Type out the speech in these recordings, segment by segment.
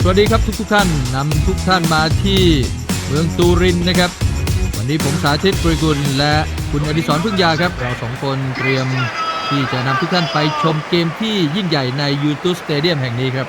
สวัสดีครับทุกทุกท่านนำทุกท่านมาที่เมืองตูรินนะครับ วันนี้ผมสาธิตปริกุลและคุณอดิศรพึ่งยาครับ เราสองคนเตรียมที่จะนำทุกท่านไปชมเกมที่ยิ่งใหญ่ในยูทูสเตเดียมแห่งนี้ครับ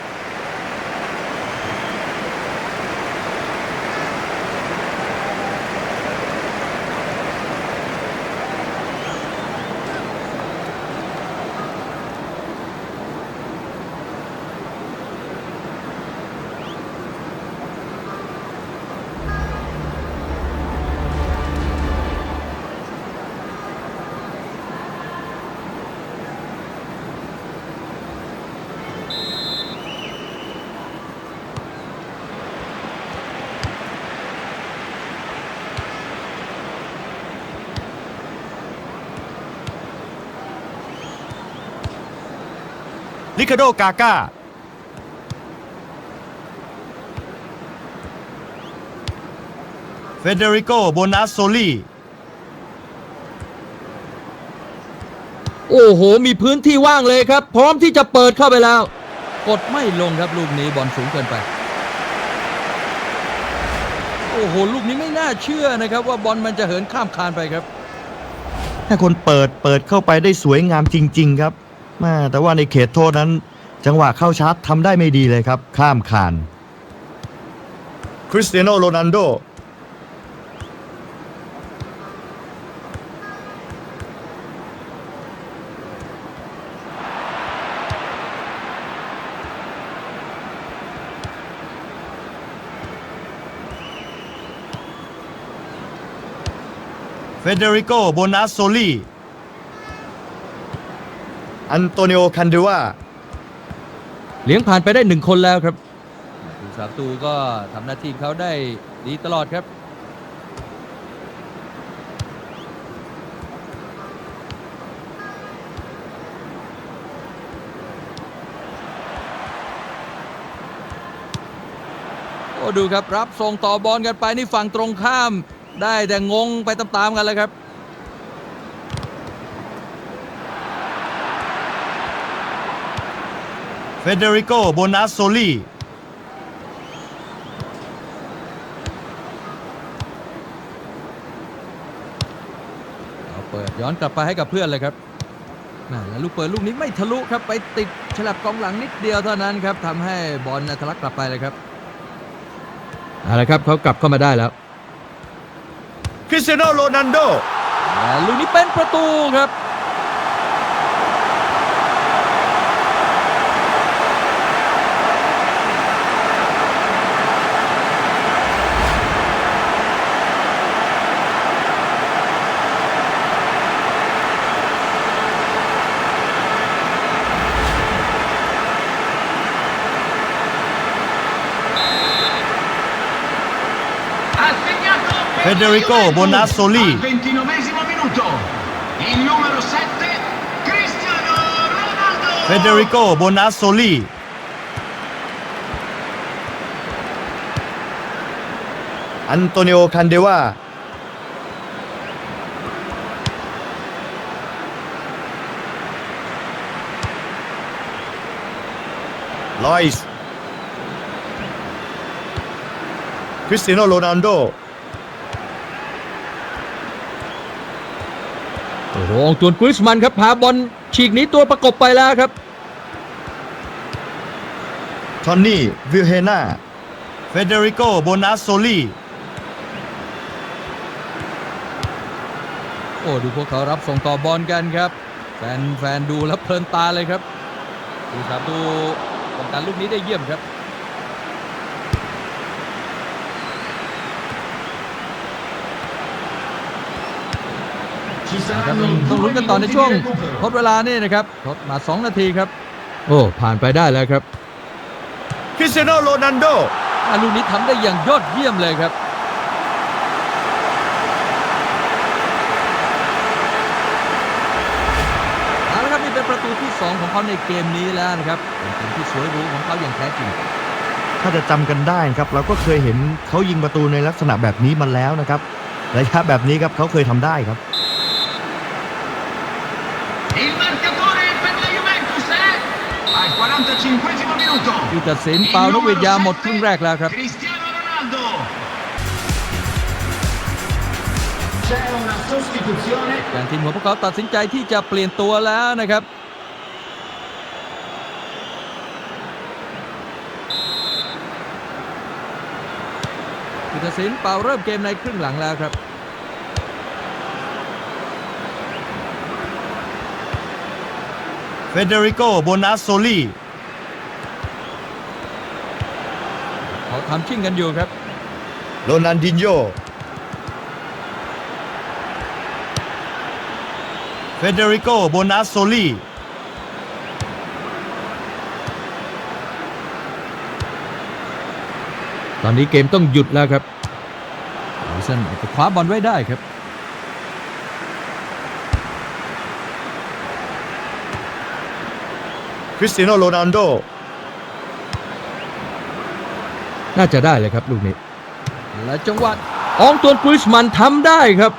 ลิคาโดกาก้าเฟเดริโกโบนัสโซลีโอ้โห มีพื้นที่ว่างเลยครับ พร้อมที่จะเปิดเข้าไปแล้ว กดไม่ลงครับลูกนี้บอลสูงเกินไป โอ้โห ลูกนี้ไม่น่าเชื่อนะครับ ว่าบอลมันจะเหินข้ามคานไปครับ ถ้าคนเปิดเปิดเข้าไปได้สวยงามจริง ๆ ครับ แม่แต่ว่าในเขตโทษนั้น จังหวะเข้าชาร์จทำได้ไม่ดีเลยครับ ข้ามคานคริสเตียโนโรนัลโดเฟเดริโกโบนัสโซลี อันโตนิโอคันเดวาเลี้ยงผ่านไปได้หนึ่งคนแล้วครับผู้สาประตูก็ทำหน้าที่เขาได้ดีตลอดครับ โอ้ดูครับ รับส่งต่อบอลกันไปนี่ฝั่งตรงข้าม ได้แต่งงไปตามๆกันเลยครับ เฟเดริโกโบนัสโซลีเอาเปิดย้อนกลับไปให้กับเพื่อนเลยครับนั่นแล้วลูกเปิดลูกนี้ไม่ทะลุครับไปติดฉลับกองหลังนิดเดียวเท่านั้นครับทำให้บอลน่ะทะลักกลับไปเลยครับเอาละครับเขากลับเข้ามาได้แล้วคริสเตียโนโรนัลโดและลูกนี้เป็นประตูครับ Federico Bonazzoli. Al ventinovesimo minuto. Il numero 7, Cristiano Ronaldo. เฟเดริโกโบนัสโซลีอันโตนิโอคันเดวา ลอยส์ คริสเตีย โนโรนัลโดโอ้โหอองตวนกริสมันครับพาบอลฉีกหนีตัวประกบไปแล้วครับทอนนี่วิลเฮนาเฟเดริโกโบนัสโซลีโอ้ดูพวกเขารับส่งต่อบอลกันครับ แฟนแฟนดูแล้วเพลินตาเลยครับดูครับดูป้องกันลูกนี้ได้เยี่ยมครับ นะครับ saranno ต้องลุ้น due กันต่อใน minuti ช่วง di recupero. ทดเวลานี่นะครับทดมา 2 นาทีครับ โอ้ผ่านไปได้แล้วครับคริสเตียโนโรนัลโดอะลูกนี้ทำได้อย่างยอดเยี่ยมเลยครับเอาละครับนี่เป็นประตูที่ 2 ของเขาในเกมนี้แล้วนะครับเป็นเกมที่สวยหรูของเขาอย่างแท้จริงถ้าจะจำกันได้ครับเราก็เคยเห็นเขายิงประตูในลักษณะแบบนี้มาแล้วนะครับระยะแบบนี้ครับเขาเคยทำได้ครับ ผู้ตัดสินเปล่านกหวีดยาวหมดครึ่งแรกแล้วครับ Cristiano Ronaldo. C'è una sostituzione. อย่างทีมของพวกเขาตัดสินใจที่จะเปลี่ยนตัวแล้วนะครับผู้ตัดสินเป่าเริ่มเกมในครึ่งหลังแล้วครับ เฟเดริโกโบนัสโซลี เขาทำชิ่งกันอยู่ครับโรนันดินโยเฟเดริโกโบนัสโซลีตอนนี้เกมต้องหยุดแล้วครับลิสันอาจจะคว้าบอลไว้ได้ครับ คริสเตียโนโรนัลโด น่าจะได้เลยครับลูกนี้ และจังหวะอองตวนกริสมันทำได้ครับ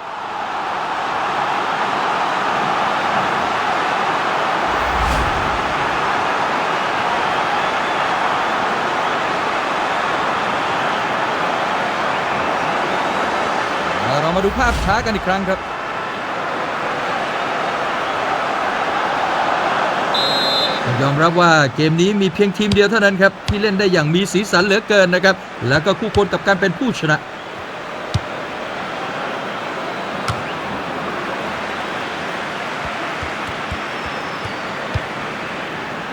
เรามาดูภาพช้ากันอีกครั้งครับ ยอมรับว่าเกมนี้มีเพียงทีมเดียวเท่านั้นครับ ที่เล่นได้อย่างมีสีสันเหลือเกินนะครับ แล้วก็คู่ควรกับการเป็นผู้ชนะ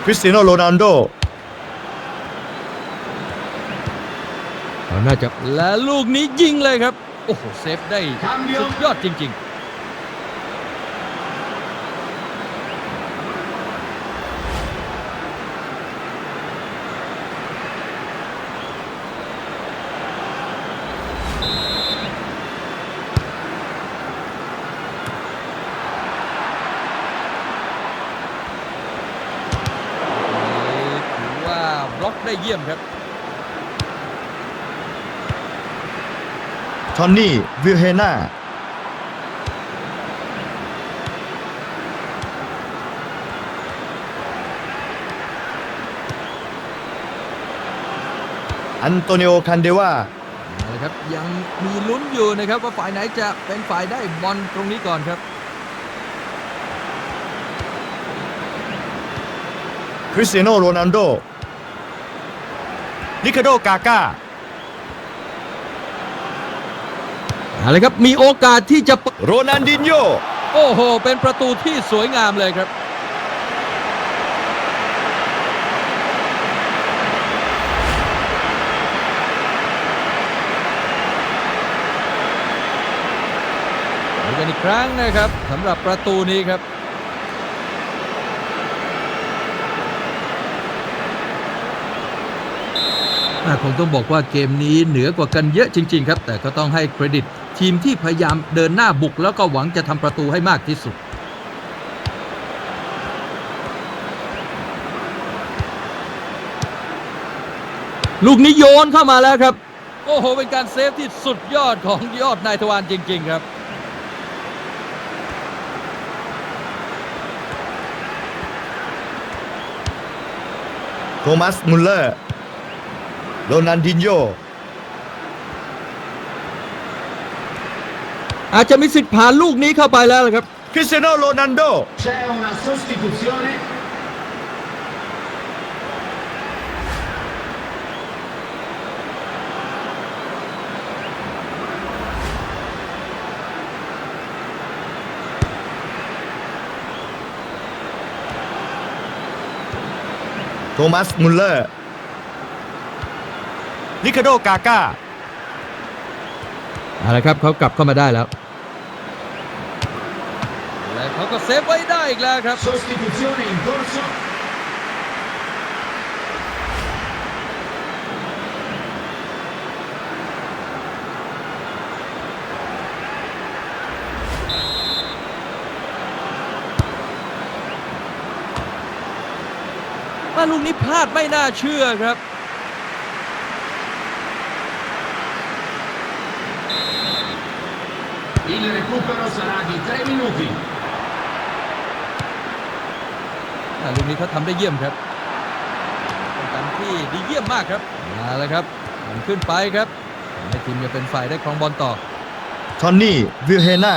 คริสเตียโนโรนัลโดเขาน่าจะและลูกนี้ยิงเลยครับ โอ้โห เซฟได้สุดยอดจริง ๆ ถือว่าบล็อก ได้เยี่ยมครับทอนนี่วิลเฮนาอันโตนิโอคันเดวานะครับยังมีลุ้นอยู่นะครับว่าฝ่ายไหนจะเป็นฝ่ายได้บอลตรงนี้ก่อนครับ คริสเตียโนโรนัลโด ลิคาโดกาก้าเอาเลยครับมีโอกาสที่จะเปิดโรนันดินโยโอ้โห เป็นประตูที่สวยงามเลยครับดูกันอีกครั้งนะครับสำหรับประตูนี้ครับ อ่า คงต้องบอกว่าเกมนี้เหนือกว่ากันเยอะจริง ๆ ครับ แต่ก็ต้องให้เครดิต ทีมที่พยายามเดินหน้าบุก แล้วก็หวังจะทำประตูให้มากที่สุด ลูกนี้โยนเข้ามาแล้วครับ โอ้โห เป็นการเซฟที่สุดยอดของยอดนายทวารจริง ๆ ครับโทมัสมุลเลอร์ โรนันดินโยอาจจะมีสิทธิ์ผ่านลูกนี้เข้าไปแล้วล่ะครับคริสเตียโนโรนัลโด C'è una sostituzione. โทมัสมุลเลอร์ ลิคาโดกาก้าเอาละครับเขากลับเข้ามาได้แล้ว และเขาก็เซฟไว้ได้อีกแล้วครับ Sostituzione in corso. ว่าลูกนี้พลาดไม่น่าเชื่อครับ Il recupero sarà di 3 minuti. แต่ลูกนี้เขาทำได้เยี่ยมครับเป็นการที่ดีเยี่ยมมากครับมาแล้วครับมันขึ้นไปครับให้ทีมจะเป็นฝ่ายได้ครองบอลต่อทอนนี่วิลเฮนา